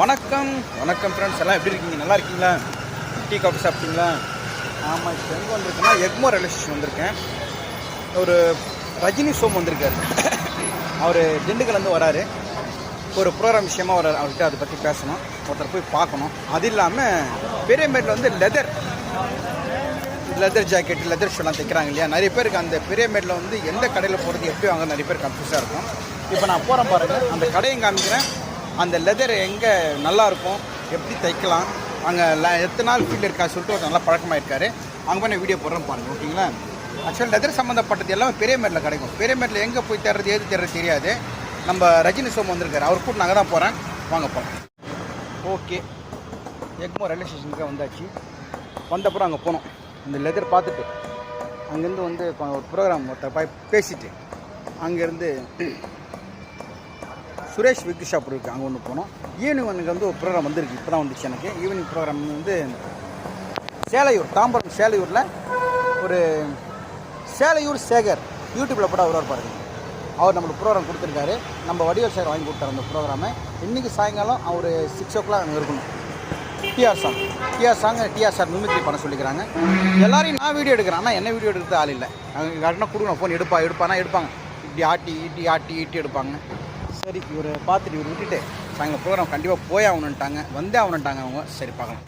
வணக்கம். வணக்கம் ஃப்ரெண்ட்ஸ் எல்லாம் எப்படி இருக்கீங்க? நல்லா இருக்கீங்களா? டீ காஃபி சாப்பிட்டீங்களா? ஆமாம் இப்போ எங்கே வந்திருக்கேன்னா எக்மோ ரயில்வே ஸ்டேஷன் வந்திருக்கேன். ஒரு ரஜினி சோம் வந்திருக்காரு. அவர் திண்டுக்கல்லேருந்து வராரு. ஒரு ப்ரோக்ராம் விஷயமாக வராரு. அவர்கிட்ட அதை பற்றி பேசணும். ஒருத்தர் போய் பார்க்கணும். அது இல்லாமல் பெரியமேட்டில் வந்து லெதர் லெதர் ஜாக்கெட் லெதர் ஷூலாம் தைக்கிறாங்க இல்லையா? நிறைய பேருக்கு அந்த பெரியமேட்டில் வந்து எந்த கடையில் போகிறது எப்படி வாங்க நிறைய பேர் கன்ஃபியூஸாக இருக்கும். இப்போ நான் போகிறேன் பாருங்கள் அந்த கடையும் காமிக்கிறேன். அந்த லெதர் எங்கே நல்லா இருக்கும் எப்படி தைக்கலாம் அங்கே எத்தனை நாள் ஃபீல்டு இருக்கா சொல்லிட்டு ஒரு நல்லா பழக்கமாயிருக்காரு. அங்கே போய் நான் வீடியோ போடுறேன் பாருங்கள் ஓகேங்களா ஆக்சுவலாக லெதர் சம்மந்தப்பட்டது எல்லாமே பெரியமேட்டில் கிடைக்கும். பெரியமேட்டில் எங்கே போய் தேடுறது ஏது தேடுறது தெரியாது. நம்ம ரஜினி சோம் வந்திருக்காரு அவர் கூட நாங்கள் தான் போகிறேன் வாங்க போகிறோம் ஓகே எக்மோ ரயில்வே ஸ்டேஷனுக்கு வந்தாச்சு. வந்தப்புறம் அங்கே போனோம். இந்த லெதர் பார்த்துட்டு அங்கேருந்து வந்து ஒரு ப்ரோக்ராம் ஒருத்தர் போய் பேசிட்டு அங்கேருந்து சுரேஷ் விக்கு ஷாப் இருக்குது அங்கே ஒன்று போனோம். ஈவினிங் எனக்கு வந்து ஒரு ப்ரோக்ராம் வந்திருக்கு இப்போ தான் வந்துச்சு எனக்கு. ஈவினிங் ப்ரோக்ராம் வந்து சேலையூர் தாம்பரம் சேலையூரில் ஒரு சேலையூர் சேகர் யூடியூப்பில் போட வருவார் பாருங்க. அவர் நம்மளுக்கு ப்ரோக்ராம் கொடுத்துருக்காரு. நம்ம வடிவல் சார் வாங்கி கொடுத்தாரு அந்த ப்ரோக்ராமை இன்றைக்கி சாயங்காலம் அவர் சிக்ஸ் ஓ கிளாக் அங்கே இருக்கணும். T R song T R song T R sir mimicry பண்ண சொல்லிக்கிறாங்க. எல்லாரையும் நான் வீடியோ எடுக்கிறேன். ஆனால் என்ன வீடியோ எடுக்கிறது ஆள் இல்லை. அவங்க யாருன்னா கொடுக்கணும் ஃபோன் எடுப்பா எடுப்பானா எடுப்பாங்க. இப்படி ஆட்டி ஈட்டி ஆட்டி ஈட்டி எடுப்பாங்க. சரி இவர் பார்த்துட்டு இவர் விட்டுட்டு சாயங்காலம் ப்ரோக்ராம் கண்டிப்பாக போய் ஆகணுன்ட்டாங்க வந்தே ஆகணுன்ட்டாங்க அவங்க. சரி பார்க்கலாம்.